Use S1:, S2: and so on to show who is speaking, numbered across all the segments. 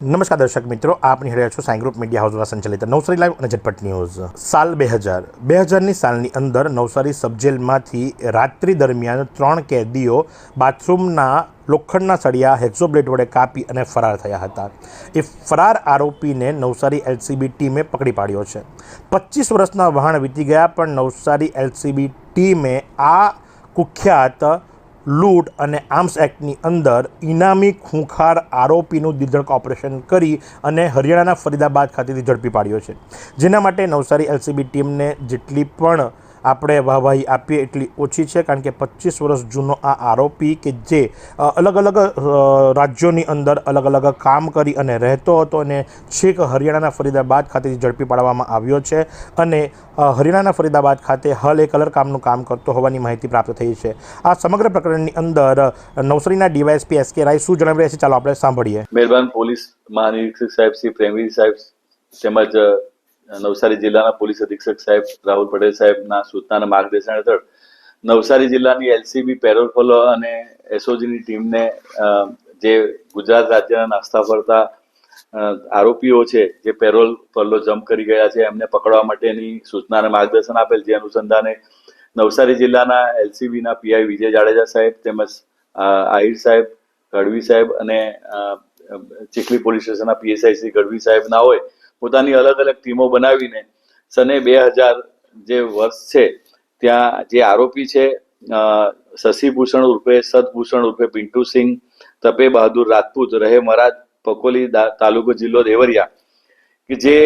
S1: નમસ્કાર દર્શક મિત્રો, આપ નિહાળી રહ્યા છો સાઈ ગ્રુપ મીડિયા હાઉસ દ્વારા સંચાલિત નવસારી લાઈવ અને ઝટપટ ન્યૂઝ. સાલ બે હજાર. બે હજારની સાલની અંદર નવસારી સબજેલમાંથી રાત્રિ દરમિયાન ત્રણ કેદીઓ બાથરૂમના લોખંડના સળિયા હેક્સો બ્લેડ વડે કાપી અને ફરાર થયા હતા. એ ફરાર આરોપીને નવસારી એલસીબી ટીમે પકડી પાડ્યો છે. પચીસ વર્ષના વહાણ વીતી ગયા, પણ નવસારી એલસીબી ટીમે આ કુખ્યાત લૂંટ અને આર્મ્સ એક્ટની અંદર ઇનામી ખૂંખાર આરોપીનું દિલધડક ઓપરેશન કરી અને હરિયાણાના ફરીદાબાદ ખાતેથી ઝડપી પાડ્યો છે. જેના માટે નવસારી એલસીબી ટીમને જેટલી પણ આપણે વાહવાહી આપીએ એટલી ઓછી છે, કારણ કે પચીસ વર્ષ જૂનો આ આરોપી કે જે અલગ અલગ રાજ્યોની અંદર અલગ અલગ કામ કરી અને રહેતો હતો અને છેક હરિયાણાના ફરીદાબાદ ખાતેથી ઝડપી પાડવામાં આવ્યો છે અને હરિયાણાના ફરીદાબાદ ખાતે હલ એ કલર કામનું કામ કરતો હોવાની માહિતી પ્રાપ્ત થઈ છે. આ સમગ્ર પ્રકરણની અંદર નવસારીના ડીવાયએસપી એસ કે રાય શું જણાવી રહ્યા છે? ચાલો આપણે સાંભળીએ.
S2: મહેરબાન પોલીસ મહાનિરીક્ષક સાહેબ શ્રી પ્રેમવીર સાહેબ તેમજ નવસારી જિલ્લાના પોલીસ અધિક્ષક સાહેબ રાહુલ પટેલ સાહેબના સૂચનાના માર્ગદર્શન હેઠળ નવસારી જિલ્લાની એલસીબી, પેરોલ ફોલો અને એસઓજીની ટીમને જે ગુજરાત રાજ્યના નાસ્તા ફરતા આરોપીઓ છે, જે પેરોલ ફોલો જમ્પ કરી ગયા છે, એમને પકડવા માટેની સૂચનાને માર્ગદર્શન આપેલ જે અનુસંધાને નવસારી જિલ્લાના એલસીબીના પીઆઈ વિજય જાડેજા સાહેબ તેમજ આહિર સાહેબ, ગઢવી સાહેબ અને ચીખલી પોલીસ સ્ટેશનના પીએસઆઈ શ્રી ગઢવી સાહેબના હોય પોતાની અલગ અલગ ટીમો બનાવીને સને બે હજાર જે વર્ષ છે, ત્યાં જે આરોપી છે શશિભૂષણ ઉર્ફે, સદભૂષણ ઉર્ફે, પિન્ટુ સિંહ, તપે બહાદુર રાજપૂત, રહે મહારાજ પકોલી તાલુકો જિલ્લો દેવરિયા, કે જે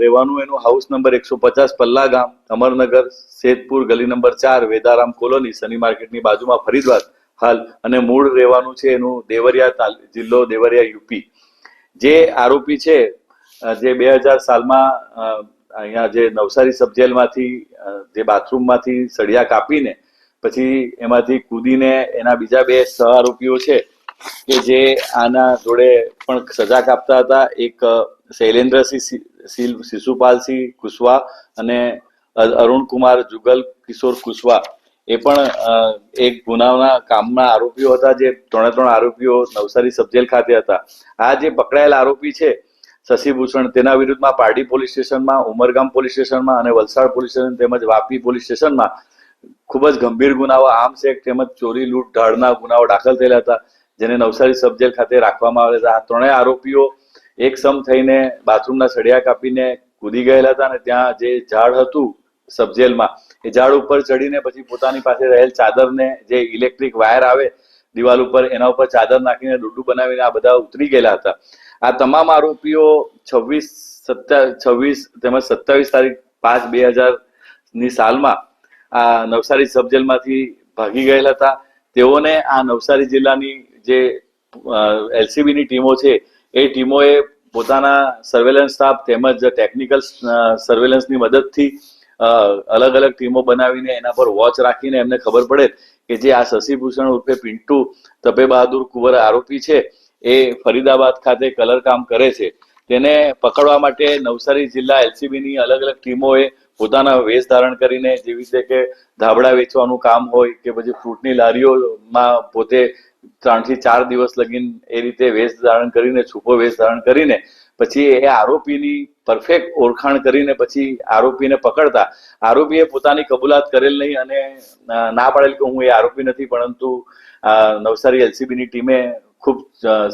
S2: રહેવાનું એનું હાઉસ નંબર એકસો પચાસ પલ્લા ગામ, અમરનગર શેતપુર ગલી નંબર ચાર, વેદારામ કોલોની સની માર્કેટની બાજુમાં ફરીદબાદ હાલ, અને મૂળ રહેવાનું છે એનું દેવરિયા જિલ્લો દેવરિયા યુપી. જે આરોપી છે જે બે હજાર સાલમાં અહીંયા જે નવસારી સબજેલમાંથી જે બાથરૂમમાંથી સળિયા કાપીને, પછી એમાંથી કૂદીને એના બીજા બે સહ આરોપીઓ છે, કે જે આના જોડે પણ સજા કાપતા હતા. એક શૈલેન્દ્રસિંહ સી- શીલ- શિશુપાલસિંહ કુશવા અને અરુણકુમાર જુગલ કિશોર કુશવા. એ પણ એક ગુનાના કામના આરોપીઓ હતા, જે ત્રણે ત્રણ આરોપીઓ નવસારી સબજેલ ખાતે હતા. આ જે પકડાયેલા આરોપી છે શશિભૂષણ તેના વિરુદ્ધમાં પારડી પોલીસ સ્ટેશનમાં, ઉમરગામ પોલીસ સ્ટેશનમાં અને વલસાડ પોલીસ સ્ટેશન તેમજ વાપી પોલીસ સ્ટેશનમાં ખૂબ જ ગંભીર ગુનાઓ આર્મ્સ એક્ટ તેમજ ચોરી, લૂંટ, ઢાળના ગુનાઓ દાખલ થયેલા હતા, જેને નવસારી સબજેલ ખાતે રાખવામાં આવેલા હતા. આ ત્રણેય આરોપીઓ એક સમ થઈને બાથરૂમના સળિયા કાપીને કૂદી ગયેલા હતા અને ત્યાં જે ઝાડ હતું સબજેલમાં એ ઝાડ ઉપર ચડીને પછી પોતાની પાસે રહેલ ચાદરને જે ઇલેક્ટ્રિક વાયર આવે દિવાલ ઉપર, એના ઉપર ચાદર નાખીને ડૂડું બનાવીને આ બધા ઉતરી ગયેલા હતા. આ તમામ આરોપીઓ છવ્વીસ સત્તા, છવ્વીસ તેમજ સત્તાવીસ તારીખ પાંચ બે હજારની સાલમાં આ નવસારી સબજેલમાંથી ભાગી ગયેલા હતા. તેઓને આ નવસારી જિલ્લાની જે એલસીબીની ટીમો છે, એ ટીમોએ પોતાના સર્વેલન્સ સ્ટાફ તેમજ ટેકનિકલ સર્વેલન્સની મદદથી અલગ અલગ ટીમો બનાવીને એના પર વોચ રાખીને એમને ખબર પડે કે જે આ શશિભૂષણ ઉર્ફે પિન્ટુ તપે બહાદુર કુંવર આરોપી છે એ ફરીદાબાદ ખાતે કલર કામ કરે છે. તેને પકડવા માટે નવસારી જિલ્લા એલસીબીની અલગ અલગ ટીમોએ પોતાના વેશ ધારણ કરીને જેવી રીતે કે ધાબળા વેચવાનું કામ હોય કે પછી ફ્રૂટની લારીઓમાં પોતે ત્રણથી ચાર દિવસ લગીન એ રીતે વેશ ધારણ કરીને, છૂપો વેશ ધારણ કરીને, પછી એ આરોપીની પરફેક્ટ ઓળખાણ કરીને પછી આરોપીને પકડતા. આરોપીએ પોતાની કબૂલાત કરેલ નહીં અને ના પાડેલ કે હું એ આરોપી નથી, પરંતુ નવસારી એલસીબીની ટીમે ખૂબ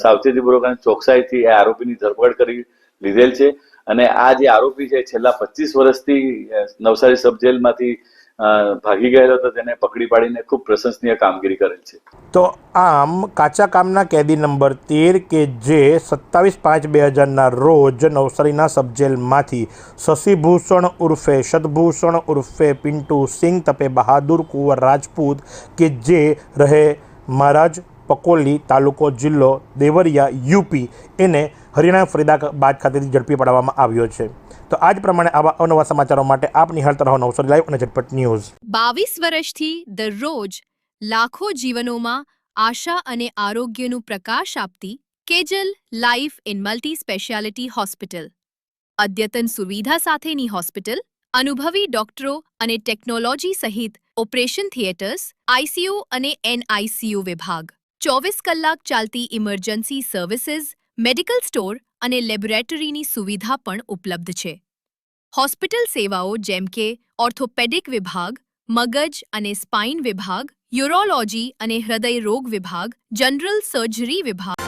S2: સાવચેતીપૂર્વક અને ચોકસાઈથી એ આરોપીની ધરપકડ કરી લીધેલ છે. અને આ જે આરોપી છે, છેલ્લા પચીસ વર્ષથી નવસારી સબજેલમાંથી જેલમાંથી ભાગી ગયેલો હતો, તેને પકડી પાડીને ખૂબ પ્રશંસનીય કામગીરી કરેલ છે.
S1: તો આમ, કાચા કામના કેદી નંબર તેર કે જે સત્તાવીસ પાંચ બે હજારના રોજ નવસારીના સબજેલમાંથી શશિભૂષણ ઉર્ફે સદભૂષણ ઉર્ફે, પિન્ટુ સિંહ તપે બહાદુર કુંવર રાજપૂત કે જે રહે મહારાજ પકોલી, તાલુકો જિલ્લો, દેવરિયા, યુપી એને હરિયાણા ફરીદાબાદ ખાતેથી ઝડપી પાડવામાં આવ્યો છે. તો આ જ પ્રમાણે આવા અવનવા સમાચારો માટે આપ નિહાળતા રહો નવસો લાઈવ અને ઝટપટ ન્યૂઝ.
S3: બાવીસ વર્ષથી દરરોજ લાખો જીવનોમાં આશા અને આરોગ્યનું પ્રકાશ આપતી Kejal life in multi speciality hospital. અદ્યતન સુવિધા સાથેની હોસ્પિટલ, અનુભવી ડોક્ટરો અને ટેકનોલોજી સહિત ઓપરેશન થિયેટર્સ આઈસીયુ અને એનઆઈસીયુ વિભાગ. ચોવીસ કલાક ચાલતી ઇમરજન્સી સર્વિસીસ, મેડિકલ સ્ટોર અને લેબોરેટરીની સુવિધા પણ ઉપલબ્ધ છે. હોસ્પિટલ સેવાઓ જેમ કે ઓર્થોપેડિક વિભાગ, મગજ અને સ્પાઇન વિભાગ, યુરોલોજી અને હૃદય રોગ વિભાગ, જનરલ સર્જરી વિભાગ